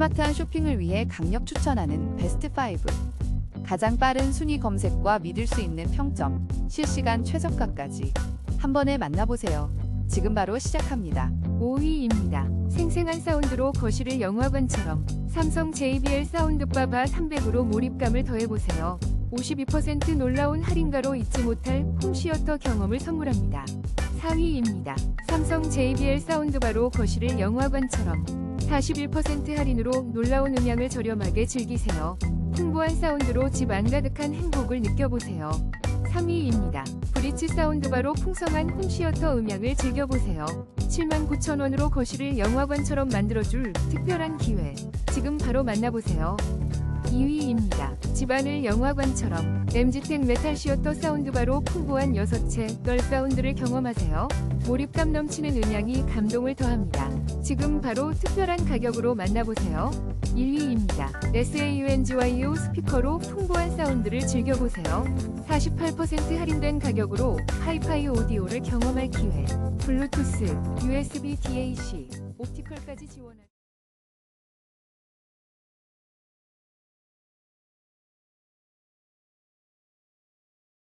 스마트한 쇼핑을 위해 강력 추천하는 베스트 5. 가장 빠른 순위 검색과 믿을 수 있는 평점, 실시간 최저가까지 한 번에 만나보세요. 지금 바로 시작합니다. 5위입니다. 생생한 사운드로 거실을 영화관처럼 삼성 JBL 사운드바 300으로 몰입감을 더해보세요. 52% 놀라운 할인가로 잊지 못할 홈시어터 경험을 선물합니다. 4위입니다. 삼성 JBL 사운드바로 거실을 영화관처럼 41% 할인으로 놀라운 음향을 저렴하게 즐기세요. 풍부한 사운드로 집 안 가득한 행복을 느껴보세요. 3위입니다. 브리츠 사운드바로 풍성한 홈시어터 음향을 즐겨보세요. 79,000원으로 거실을 영화관처럼 만들어줄 특별한 기회. 지금 바로 만나보세요. 2위입니다. 집안을 영화관처럼 MG텍 메탈 시어터 사운드바로 풍부한 6채 널 사운드를 경험하세요. 몰입감 넘치는 음향이 감동을 더합니다. 지금 바로 특별한 가격으로 만나보세요. 1위입니다. SAUNGYO 스피커로 풍부한 사운드를 즐겨보세요. 48% 할인된 가격으로 하이파이 오디오를 경험할 기회. 블루투스, USB DAC, 옵티컬까지 지원하는